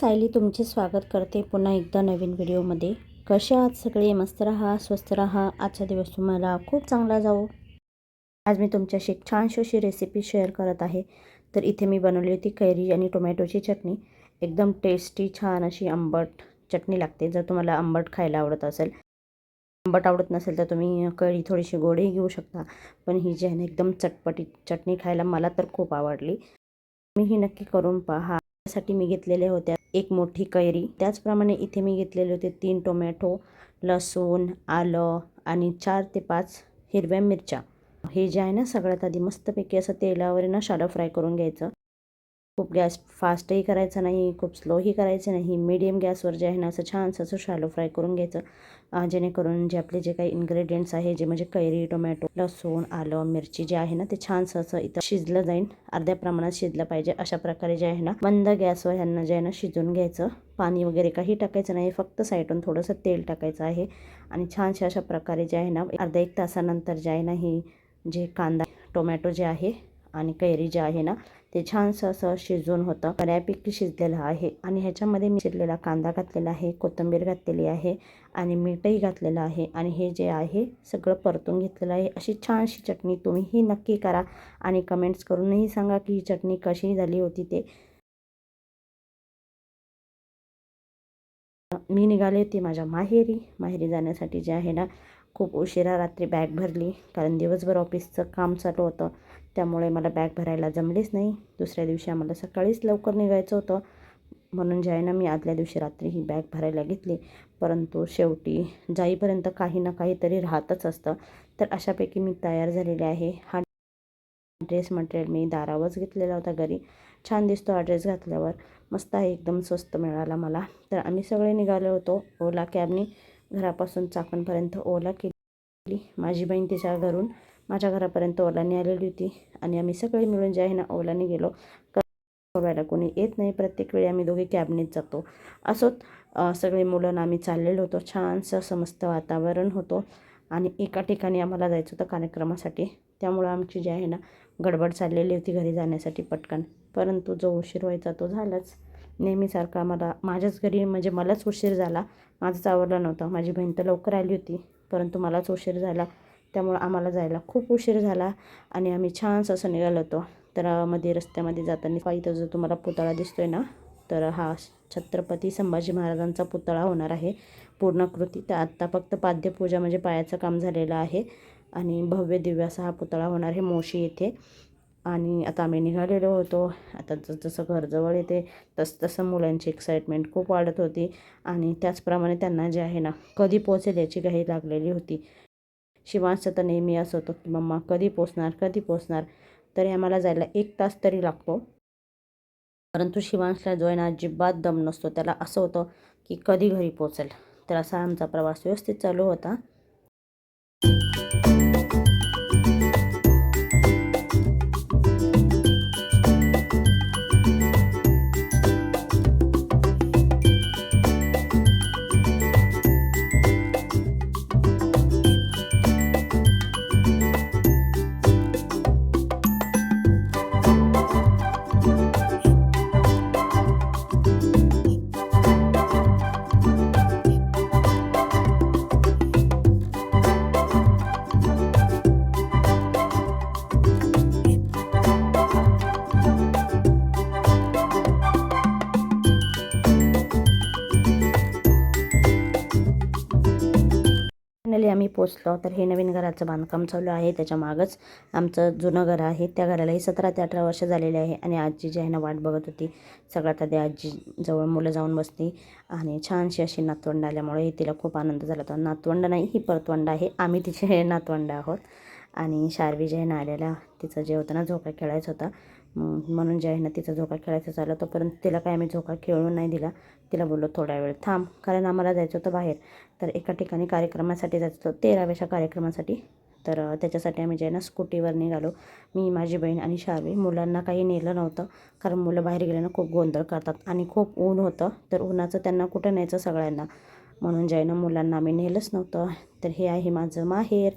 सायली तुमचे स्वागत करते पुन्हा एकदा नवीन व्हिडिओमध्ये. कसे आहात सगळे? मस्त राहा स्वस्त राहा. आजचा दिवस तुम्हाला खूप चांगला जाऊ आज मी तुमच्याशी एक छानशी अशी रेसिपी शेअर करत आहे. तर इथे मी बनवली होती कैरी आणि टोमॅटोची चटणी. एकदम टेस्टी छान अशी आंबट चटणी लागते. जर तुम्हाला आंबट खायला आवडत असेल आंबट आवडत नसेल तर तुम्ही कैरी थोडीशी गोडही घेऊ शकता. पण ही जी आहे ना एकदम चटपटी चटणी खायला मला तर खूप आवडली. मी ही नक्की करून पहा. साठी मी घेतलेल्या होत्या एक मोठी कैरी. त्याचप्रमाणे इथे मी घेतलेले होते तीन टोमॅटो लसूण आलं आणि चार ते पाच हिरव्या मिरच्या. हे जे आहे ना सगळ्यात आधी मस्तपैकी असं तेलावर ना शालो फ्राय करून घ्यायचं. खूप गॅस फास्टही करायचं नाही खूप स्लोही करायचं नाही. मीडियम गॅसवर जे आहे ना असं छानसं असं शालो फ्राय करून घ्यायचं. जेणेकरून जे आपले जे काही इन्ग्रेडियंट्स आहे जे म्हणजे कैरी टोमॅटो लसूण आलं मिरची जे आहे ना ते छानसं असं इथं शिजलं जाईल अर्ध्या प्रमाणात शिजलं पाहिजे. अशा प्रकारे जे आहे ना मंद गॅसवर ह्यांना जे आहे ना शिजून घ्यायचं. पाणी वगैरे काही टाकायचं नाही फक्त साईडून थोडंसं तेल टाकायचं आहे. आणि छानशा अशा प्रकारे जे आहे ना अर्ध्या एक तासानंतर जे आहे ना ही जे कांदा टोमॅटो जे आहे आणि कैरी जे आहे ना ते छानसं असं शिजून होतं. बऱ्यापैकी शिजलेलं आहे आणि ह्याच्यामध्ये मी शिजलेला कांदा घातलेला आहे कोथिंबीर घातलेली आहे आणि मीठही घातलेलं आहे आणि हे जे आहे सगळं परतून घेतलेलं आहे. अशी छानशी चटणी तुम्हीही नक्की करा आणि कमेंट्स करूनही सांगा की ही चटणी कशी झाली होती ते. मी निघाले होते माझ्या माहेरी. माहेरी जाण्यासाठी जे आहे ना खूप उशिरा रात्री बॅग भरली. कारण दिवसभर ऑफिसचं काम चालू होतं. त्यामुळे मला बॅग भरायला जमलीच नाही. दुसऱ्या दिवशी आम्हाला सकाळीच लवकर निघायचं होतं. म्हणून जे मी आदल्या दिवशी रात्री ही बॅग भरायला घेतली. परंतु शेवटी जाईपर्यंत काही ना काहीतरी राहतच असतं. तर अशापैकी मी तयार झालेले आहे. हा ड्रेस मटेरियल मी दारावरच घेतलेला होता घरी. छान दिसतो हा ड्रेस घातल्यावर. मस्त आहे. एकदम स्वस्त मिळाला मला. तर आम्ही सगळे निघालो होतो ओला कॅबनी. घरापासून चाकणपर्यंत ओला केली. माझी बहीण तिच्या घरून माझ्या घरापर्यंत ओलाने आलेली होती आणि आम्ही सगळे मिळून जे आहे ना ओलाने गेलो. सोडायला कोणी येत नाही. प्रत्येक वेळी आम्ही दोघे कॅबनेच जातो. असोत सगळे मुलं आम्ही चाललेलो होतो. छानसं समस्त वातावरण होतो आणि एका ठिकाणी आम्हाला जायचं होतं कार्यक्रमासाठी. त्यामुळं आमची जी आहे ना गडबड चाललेली होती घरी जाण्यासाठी पटकन. परंतु जो उशीर व्हायचा तो झालाच. नेहमीसारखा मला माझ्याच घरी म्हणजे मलाच उशीर झाला. माझंच आवडला नव्हता. माझी बहीण तर लवकर आली होती परंतु मलाच उशीर झाला. त्यामुळं आम्हाला जायला खूप उशीर झाला आणि आम्ही छानसं असं निघालो होतो. तर मध्ये रस्त्यामध्ये जाताना पाहिजे जो तुम्हाला पुतळा दिसतोय ना तर हा छत्रपती संभाजी महाराजांचा पुतळा होणार आहे. पूर्णकृती तर आत्ता फक्त पाद्यपूजा म्हणजे पायाचं काम झालेलं आहे आणि भव्य दिव्य असा हा पुतळा होणार आहे मोशी येथे. आणि आता आम्ही निघालेलो होतो. आता जसं घरजवळ येते तसं तसं मुलांची एक्साइटमेंट खूप वाढत होती. आणि त्याचप्रमाणे त्यांना जे आहे ना कधी पोचेल याची घाई लागलेली होती. शिवांशचं तर नेहमी असं होतं की मम्मा कधी पोचणार कधी पोचणार? तरी आम्हाला जायला एक तास तरी लागतो. परंतु शिवांशला जो आहे ना अजिबात दम नसतो. त्याला असं होतं की कधी घरी पोचेल? तर असा आमचा प्रवास व्यवस्थित चालू होता. फायनली आम्ही पोचलो तर हे नवीन घराचं बांधकाम चालू आहे. त्याच्या मागच आमचं जुनं घर आहे. त्या घरालाही सतरा ते अठरा वर्ष झालेले आहे आणि आजी जी आहे ना वाट बघत होती. सगळ्यात आधी आजी जवळ मुलं जाऊन बसली आणि छानशी अशी नातवंड आल्यामुळे तिला खूप आनंद झाला होता. नातवंड नाही ही परतवंड आहे. आम्ही तिचे नातवंड आहोत. आणि शार्वी जे आहे ना आलेला तिचं जे होतं ना झोका खेळायचं होता म्हणून जे आहे ना तिचा झोका खेळायचा चाललं तोपर्यंत तिला काय आम्ही झोका खेळून नाही दिला. तिला बोललो थोडा वेळ थांब. कारण आम्हाला जायचं होतं बाहेर. तर एका ठिकाणी कार्यक्रमासाठी जायचं होतं. तेराव्याच्या कार्यक्रमासाठी. तर त्याच्यासाठी आम्ही जे आहे ना स्कूटीवर निघालो. मी माझी बहीण आणि शावी मुलांना काही नेलं नव्हतं. कारण मुलं बाहेर गेल्यानं ना खूप गोंधळ करतात आणि खूप ऊन होतं. तर उन्हाचं त्यांना कुठं न्यायचं सगळ्यांना. म्हणून जे आहे ना मुलांना आम्ही नेलंच नव्हतं. तर हे आहे माझं माहेर.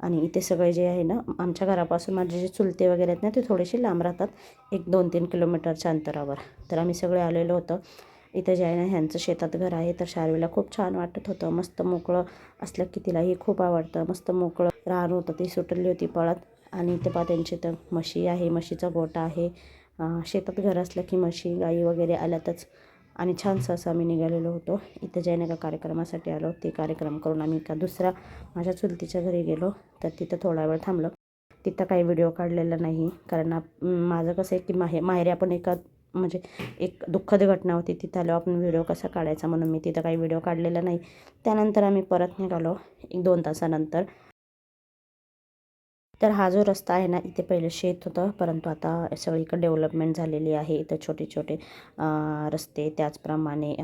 आणि इथे सगळे जे आहे ना आमच्या घरापासून माझे जे चुलते वगैरे आहेत ना ते थोडेसे लांब राहतात. एक दोन तीन किलोमीटरच्या अंतरावर. तर आम्ही सगळे आलेलो होतो. इथं जे आहे ना ह्यांचं शेतात घर आहे. तर शारवीला खूप छान वाटत होतं. मस्त मोकळं असलं की तिलाही खूप आवडतं. मस्त मोकळं रान होतं. ती सुटली होती पळत. आणि इथे पा त्यांची तर म्हशी आहे. म्हशीचा गोठा आहे. शेतात घर असलं की म्हशी गाई वगैरे आल्यातच आणि छानसं असं आम्ही निघालेलो होतो. इथं जे एका कार्यक्रमासाठी आलो. ते कार्यक्रम करून आम्ही एका दुसरा माझ्या चुलतीच्या घरी गेलो. तर तिथं थोडा वेळ थांबलो. तिथं काही व्हिडिओ काढलेला नाही. कारण माझं कसं आहे की माहे माहेरी आपण एका म्हणजे एक दुःखद घटना होती. तिथं आलो आपण व्हिडिओ कसा काढायचा म्हणून मी तिथं काही व्हिडिओ काढलेला नाही. त्यानंतर आम्ही परत निघालो. एक दोन तासानंतर. तर हा जो रस्ता आहे ना इथे पहिलं शेत होतं परंतु आता सगळीकडे डेव्हलपमेंट झालेली आहे. इथं छोटे छोटे रस्ते त्याचप्रमाणे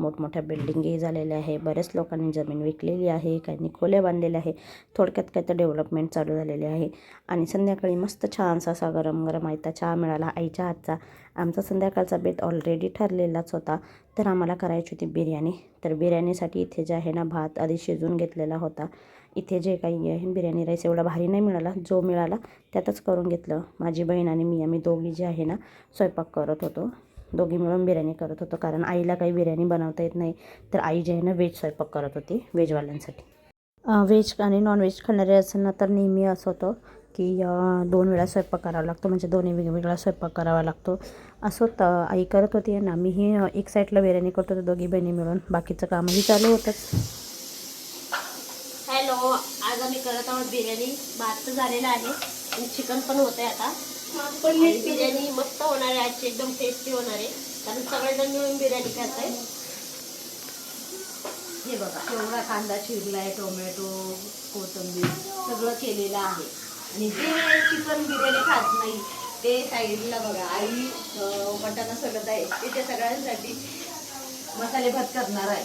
मोठमोठ्या बिल्डिंगही झालेल्या आहे. बऱ्याच लोकांनी जमीन विकलेली आहे काहींनी खोल्या बांधलेल्या आहे. थोडक्यात काय तर डेव्हलपमेंट चालू झालेली आहे. आणि संध्याकाळी मस्त छानसा असा गरम गरम आयता चहा मिळाला आईच्या हातचा. आमचा संध्याकाळचा बेत ऑलरेडी ठरलेलाच होता. तर आम्हाला करायची होती बिर्याणी. तर बिर्याणीसाठी इथे जे आहे ना भात आधी शिजवून घेतलेला होता. इथे जे काही आहे बिर्याणी राईस एवढा भारी नाही मिळाला. जो मिळाला त्यातच करून घेतलं. माझी बहीण आणि मी आम्ही दोघी जे आहे ना स्वयंपाक करत होतो. दोघी मिळून बिर्याणी करत होतो. कारण आईला काही बिर्याणी बनवता येत नाही. तर आई जे आहे ना व्हेज स्वयंपाक करत होती व्हेजवाल्यांसाठी व्हेज आणि नॉनव्हेज खाणारे असेल ना तर नेहमी असं होतं की दोन वेळा स्वयंपाक करावा लागतो. म्हणजे दोन्ही वेगवेगळा स्वयंपाक करावा लागतो. असं होतं. आई करत होती ना मीही एक साईडला बिर्याणी करत होतो दोघी बहिणी मिळून. बाकीचं कामही चालू होतं. करत आहोत बिर्याणी भात तर झालेला आहे. आणि चिकन पण होत आहे आता आणि बिर्याणी मस्त होणार आहे. आजची एकदम टेस्टी होणार आहे. कारण सगळेजण मिळून बिर्याणी करताय हे बघा एवढा कांदा चिरलाय टोमॅटो कोथिंबीर सगळं केलेलं आहे. आणि जे चिकन बिर्याणी खात नाही ते साईडला बघा आई मटण सगळं आहे. ते त्या सगळ्यांसाठी मसाले भात करणार आहे.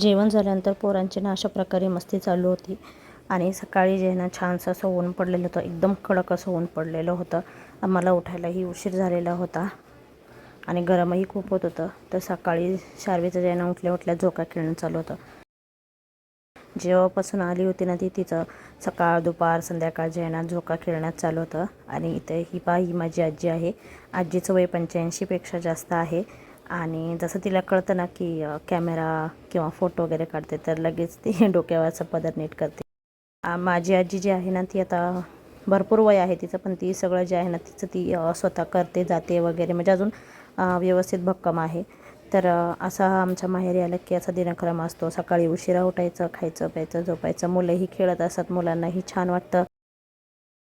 जेवण झाल्यानंतर पोरांची ना अशा प्रकारे मस्ती चालू होती. आणि सकाळी जे ना छानसं असं ऊन पडलेलं होतं. एकदम कडक असं ऊन पडलेलं होतं. आम्हाला उठायलाही उशीर झालेला होता. आणि गरमही खूप होत होतं. तर सकाळी शार्वीचं जे ना उठल्या उठल्या झोका खेळणं चालू होतं. जेव्हापासून आली होती ना ती तिचं सकाळ दुपार संध्याकाळ जे ना झोका खेळण्यात चालू होतं. आणि इथे ही पा ही माझी आजी आहे. आजीचं वय पंच्याऐंशीपेक्षा जास्त आहे. आणि जसं तिला कळतं ना की कॅमेरा किंवा फोटो वगैरे काढते तर लगेच ती डोक्यावरचा पदर नीट करते. आ, माझी आजी जी आहे ना ती आता भरपूर वय आहे तिचं पण ती सगळं जे आहे ना तिचं ती स्वतः करते जाते वगैरे. म्हणजे अजून व्यवस्थित भक्कम आहे. तर असा आमच्या माहेरी आला की असा दिनक्रम असतो. सकाळी उशिरा उठायचं खायचं प्यायचं झोपायचं. मुलंही खेळत असतात मुलांनाही छान वाटतं.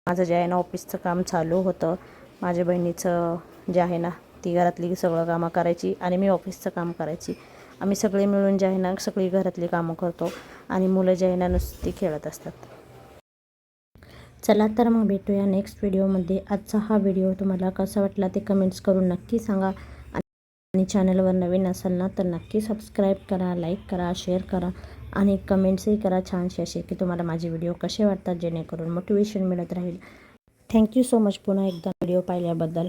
माझं जे आहे ना ऑफिसचं काम चालू होतं. माझ्या बहिणीचं जे आहे ना ती घरातली सगळं कामं करायची आणि मी ऑफिसचं काम करायची. आम्ही सगळे मिळून जे आहे ना सगळी घरातली कामं करतो आणि मुलं जे आहे ना नुसती खेळत असतात. चला तर मग भेटूया नेक्स्ट व्हिडिओमध्ये आजचा हा व्हिडिओ तुम्हाला कसा वाटला ते कमेंट्स करून नक्की सांगा. आणि चॅनलवर नवीन असाल ना तर नक्की सबस्क्राईब करा लाईक करा शेअर करा आणि कमेंट्सही करा छानसे असे की तुम्हाला माझे व्हिडिओ कसे वाटतात जेणेकरून मोटिवेशन मिळत राहील. थँक्यू सो मच पुन्हा एकदा व्हिडिओ पाहिल्याबद्दल.